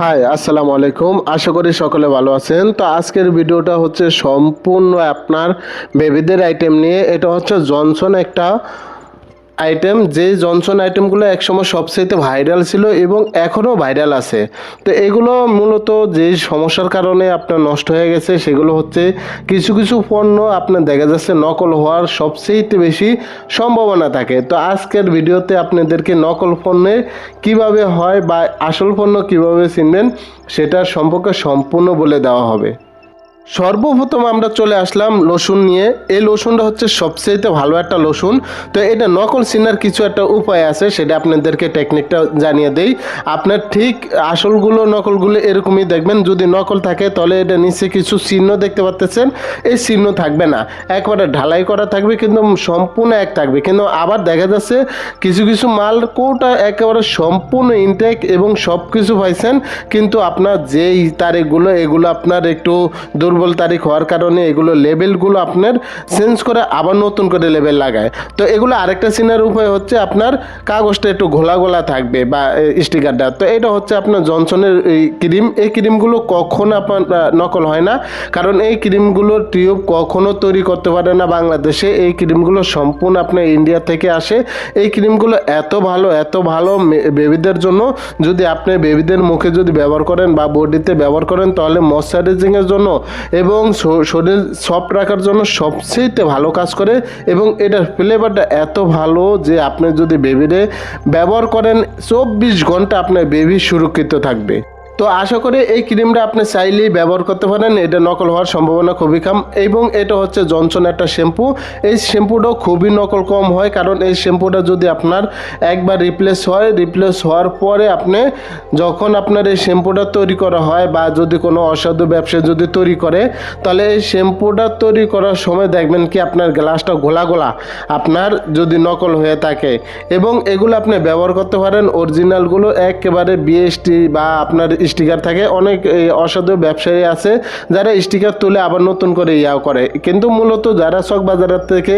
High আসসালামু আলাইকুম আশা করি সকলে ভালো আছেন। তো আজকের ভিডিওটা হচ্ছে সম্পূর্ণ আপনার বেবিদের আইটেম নিয়ে। এটা হচ্ছে জনসন একটা আইটেম যে জনসন আইটেমগুলো একসময় সবচেয়ে ভাইরাল ছিল এবং এখনও ভাইরাল আছে। তো এগুলো মূলত যে সমস্যার কারণে আপনার নষ্ট হয়ে গেছে, সেগুলো হচ্ছে কিছু কিছু পণ্য আপনার দেখা যাচ্ছে নকল হওয়ার সবচেয়ে বেশি সম্ভাবনা থাকে। তো আজকের ভিডিওতে আপনাদেরকে নকল পণ্যে কীভাবে হয় বা আসল পণ্য কীভাবে চিনবেন, সেটার সম্পর্কে সম্পূর্ণ বলে দেওয়া হবে। সর্বপ্রথম আমরা চলে আসলাম লসুন নিয়ে। এই লসুনটা হচ্ছে সবচেয়ে ভালো একটা লসুন। তো এটা নকল চিনার কিছু একটা উপায় আছে, সেটা আপনাদেরকে টেকনিকটা জানিয়ে দেই। আপনার ঠিক আসলগুলো, নকলগুলো এরকমই দেখবেন। যদি নকল থাকে, তাহলে এটা নিচে কিছু চিহ্ন দেখতে পাচ্ছেন এই চিহ্ন থাকবে না। একবারে ঢালাই করা থাকবে, কিন্তু সম্পূর্ণ এক থাকবে। কিন্তু আবার দেখা যাচ্ছে, কিছু কিছু মাল কোটা একেবারে সম্পূর্ণ ইনটেক এবং সব কিছু পাইছেন। কিন্তু আপনার যেই তারিখগুলো, এগুলো আপনার একটু দুর্বল তারিখ হওয়ার কারণে এগুলো লেবেলগুলো আপনার চেঞ্জ করে আবার নতুন করে লেবেল লাগায়। তো এগুলো আরেকটা চিনার উপায় হচ্ছে আপনার কাগজটা একটু ঘোলা ঘোলা থাকবে বা স্টিকারটা। তো এটা হচ্ছে আপনার জনসনের এই ক্রিম। এই ক্রিমগুলো কখনো আপনার নকল হয় না। কারণ এই ক্রিমগুলোর টিউব কখনো তৈরি করতে পারে না বাংলাদেশে। এই ক্রিমগুলো সম্পূর্ণ আপনার ইন্ডিয়া থেকে আসে। এই ক্রিমগুলো এত ভালো এত ভালো বেবিদের জন্য। যদি আপনি বেবিদের মুখে যদি ব্যবহার করেন বা বডিতে ব্যবহার করেন, তাহলে ময়শ্চারাইজিংয়ের জন্য এবং শরীর সফট রাখার জন্য সবচেয়ে ভালো কাজ করে এবং এটার ফ্লেভারটা এত ভালো যে আপনি যদি বেবিরে ব্যবহার করেন চব্বিশ ঘণ্টা আপনার বেবি সুরক্ষিত থাকবে। তো আশা করি এই ক্রিমটা আপনি চাইলেই ব্যবহার করতে পারেন। এটা নকল হওয়ার সম্ভাবনা খুবই কম এবং এটা হচ্ছে জনসন একটা শ্যাম্পু। এই শ্যাম্পুটাও খুবই নকল কম হয় কারণ এই শ্যাম্পুটা যদি আপনার একবার রিপ্লেস হয় রিপ্লেস হওয়ার পরে আপনি যখন আপনার এই শ্যাম্পুটা তৈরি করা হয় বা যদি কোনো অসাধু ব্যবসা যদি তৈরি করে, তাহলে এই শ্যাম্পুটা তৈরি করার সময় দেখবেন কি আপনার গ্লাসটা গোলা গোলা আপনার যদি নকল হয়ে থাকে এবং এগুলো আপনি ব্যবহার করতে পারেন। অরিজিনালগুলো একেবারে বিএসটি বা আপনার স্টিকার থাকে। অনেক অসাধু ব্যবসায়ী আছে যারা স্টিকার তুলে আবার নতুন করে ইয়া করে। কিন্তু মূলত যারা চক বাজারের থেকে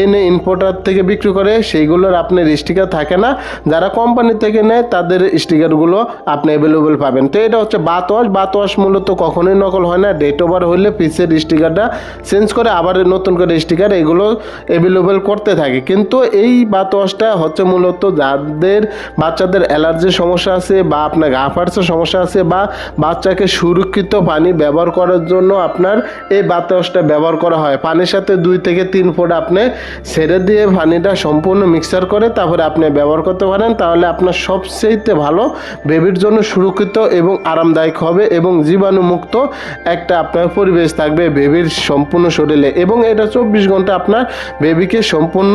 এনে ইম্পোর্টার থেকে বিক্রি করে, সেইগুলোর আপনার স্টিকার থাকে না। যারা কোম্পানি থেকে নেয়, তাদের স্টিকারগুলো আপনি অ্যাভেলেবেল পাবেন। তো এটা হচ্ছে বাত ওয়াশ। বাত ওয়াশ মূলত কখনোই নকল হয় না। ডেট ওভার হলে পিসের স্টিকারটা চেঞ্জ করে আবার নতুন করে স্টিকার এগুলো অ্যাভেলেবেল করতে থাকে। কিন্তু এই বাত ওয়াশটা হচ্ছে মূলত যাদের বাচ্চাদের অ্যালার্জির সমস্যা আছে বা আপনার গা ফাটসের সমস্যা আছে বা বাচ্চাকে সুরক্ষিত পানি ব্যবহার করার জন্য আপনার এই বাতাসটা ব্যবহার করা হয়। পানির সাথে দুই থেকে তিন ফুট আপনি ছেড়ে দিয়ে পানিটা সম্পূর্ণ মিক্সার করে তারপরে আপনি ব্যবহার করতে পারেন। তাহলে আপনার সবচেয়ে ভালো বেবির জন্য সুরক্ষিত এবং আরামদায়ক হবে এবং জীবাণুমুক্ত একটা আপনার পরিবেশ থাকবে বেবির সম্পূর্ণ শরীরে এবং এটা চব্বিশ ঘণ্টা আপনার বেবিকে সম্পূর্ণ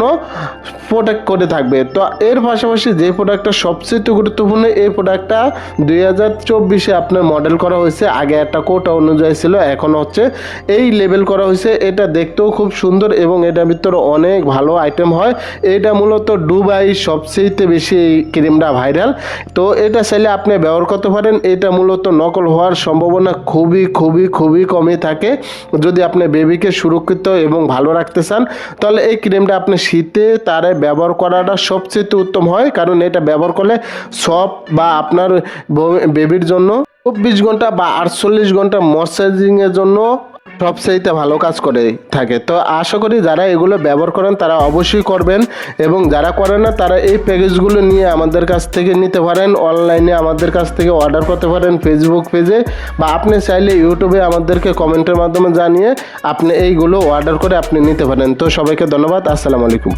প্রোটেক্ট করে থাকবে। তো এর পাশাপাশি যে প্রোডাক্টটা সবচেয়ে গুরুত্বপূর্ণ, এই প্রোডাক্টটা দুই চব্বিশে আপনার মডেল করা হয়েছে, আগে একটা কোটা অনুযায়ী ছিল, এখন হচ্ছে এই লেভেল করা হয়েছে, এটা দেখতেও খুব সুন্দর এবং এটার ভিতরে অনেক ভালো আইটেম হয়। এটা মূলত দুবাই সবচেয়ে বেশি এই ক্রিমটা ভাইরাল তো এটা চাইলে আপনি ব্যবহার করতে পারেন, এটা মূলত নকল হওয়ার সম্ভাবনা খুবই খুবই খুবই কমই থাকে। যদি আপনি বেবিকে সুরক্ষিত এবং ভালো রাখতে চান, তাহলে এই ক্রিমটা আপনি শীতে তারে ব্যবহার করাটা সবচেয়ে উত্তম হয়, কারণ এটা ব্যবহার করলে সব বা আপনার বেবির জন্য চব্বিশ ঘণ্টা বা আটচল্লিশ ঘণ্টা ময়শ্চারাইজিংয়ের জন্য সবচাইতে ভালো কাজ করে থাকে। তো আশা করি যারা এগুলো ব্যবহার করেন, তারা অবশ্যই করবেন এবং যারা করেন না, তারা এই প্যাকেজগুলো নিয়ে আমাদের কাছ থেকে নিতে পারেন। অনলাইনে আমাদের কাছ থেকে অর্ডার করতে পারেন ফেসবুক পেজে বা আপনি চাইলে ইউটিউবে আমাদেরকে কমেন্টের মাধ্যমে জানিয়ে আপনি এইগুলো অর্ডার করে আপনি নিতে পারেন। তো সবাইকে ধন্যবাদ। আসসালামু আলাইকুম।